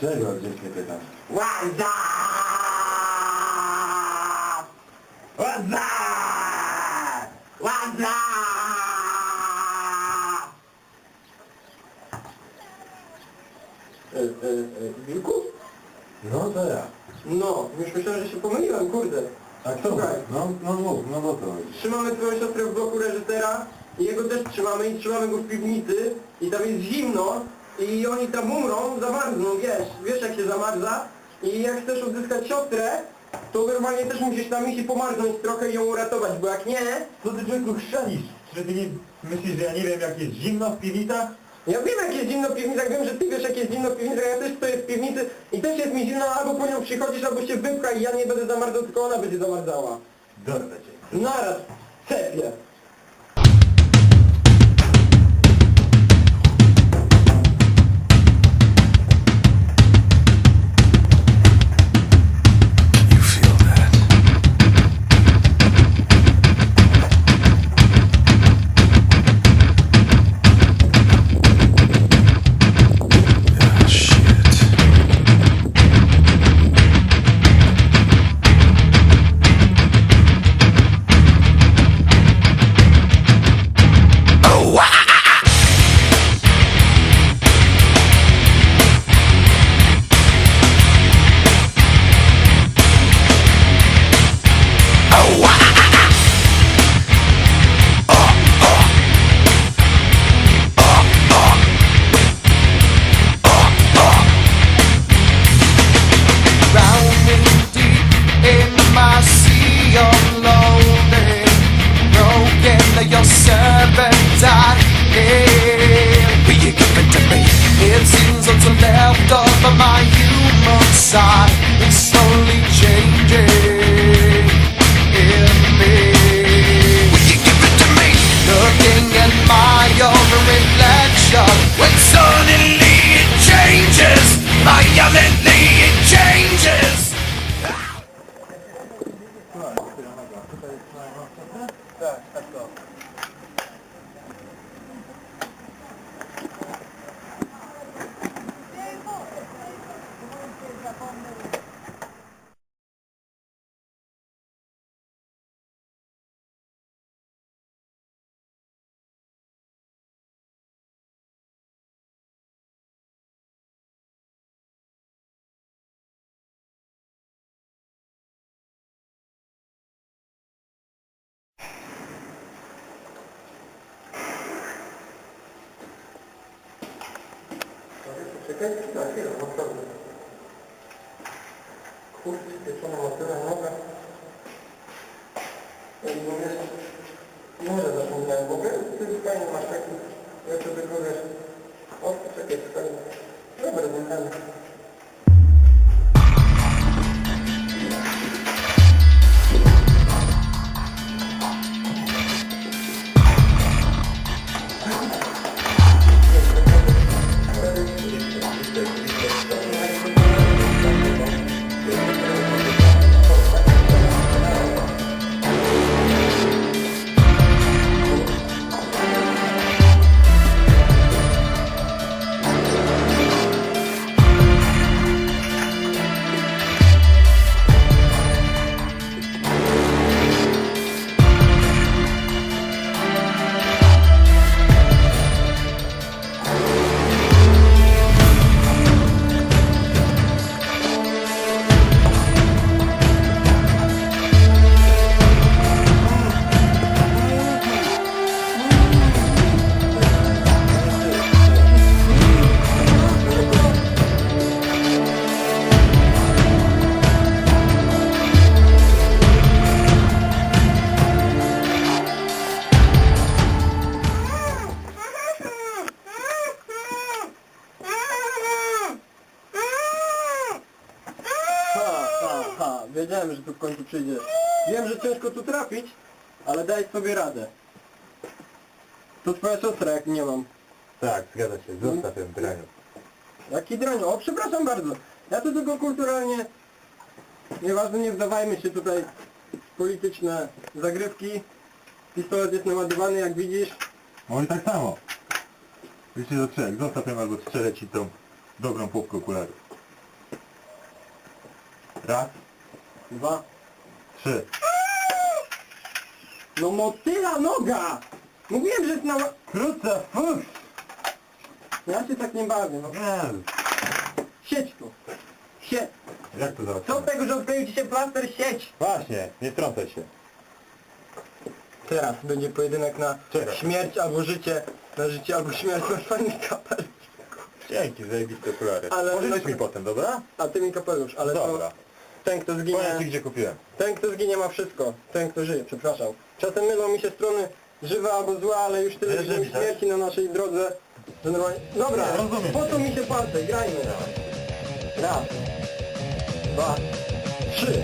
What's up? What's up? What's up? E, e, e, Wilku? No to ja. No, już myślałem, że się pomyliłem, kurde. A kto? Słuchaj. No, no mów, no bo to. Trzymamy twoją siostrę w bloku reżysera i jego też trzymamy i trzymamy go w piwnicy i tam jest zimno i oni tam umrą, zamarzną, wiesz, wiesz jak się zamarza i jak chcesz odzyskać siostrę, to normalnie też musisz tam iść i pomarznąć trochę i ją uratować, bo jak nie, Co ty człowieku chrzanisz? Czy ty nie myślisz, że ja nie wiem jak jest zimno w piwnicach? ja wiem jak jest zimno w piwnicach, wiem, że ty wiesz jak jest zimno w piwnicach, ja też stoję w piwnicy i też jest mi zimno, albo po nią przychodzisz, albo się wypcha i ja nie będę zamarzał, tylko ona będzie zamarzała. Dorwę cię. Naraz, cepie. Chwila, chwila, naprawdę. Kurczę, pieczona ma tyle noga. Bo wiesz, może zapomniałem, bo wiesz, ty fajnie masz taki, ja to tylko wiesz, o, czekaj, fajnie. Dobra, zmieniamy. Tu w końcu przyjdzie. Wiem, że ciężko tu trafić, ale daj sobie radę. To twoja siostra, jak nie mam. Tak, zgadza się, zostaw ten draniu. Jaki draniu? O, przepraszam bardzo. Ja to tylko kulturalnie... Nieważne, nie wdawajmy się tutaj w polityczne zagrywki. Pistolet jest naładowany, jak widzisz. No i tak samo. Wiecie do trzech, zostaw ją albo strzelę ci tą dobrą półkę okularów. Raz, Dwa. trzy. No motyla noga! Mówiłem, że jest na... Krótce, fusz! Ja się tak nie bawię, no. Nie, Sieć tu. Sieć. jak to Co z tego, że odkleił ci się plaster? Sieć. Właśnie, nie trącaj się. Teraz będzie pojedynek na Czekaj. śmierć albo życie. Na życie albo śmierć. Masz fajny kapel. Dzięki, zajebiste okulary. Ale- Pożyczysz mi potem, dobra? A ty mi kapelusz, ale Dobra. Ten kto zginie... Powiem ci, gdzie kupiłem. Ten kto zginie ma wszystko. Ten kto żyje, przepraszam. Czasem mylą mi się strony żywe albo złe, ale już tyle że widzimy widać. śmierci na naszej drodze, że normalnie... Dobra, Nie, rozumiem. po co mi się palce? Grajmy. Raz, dwa, trzy.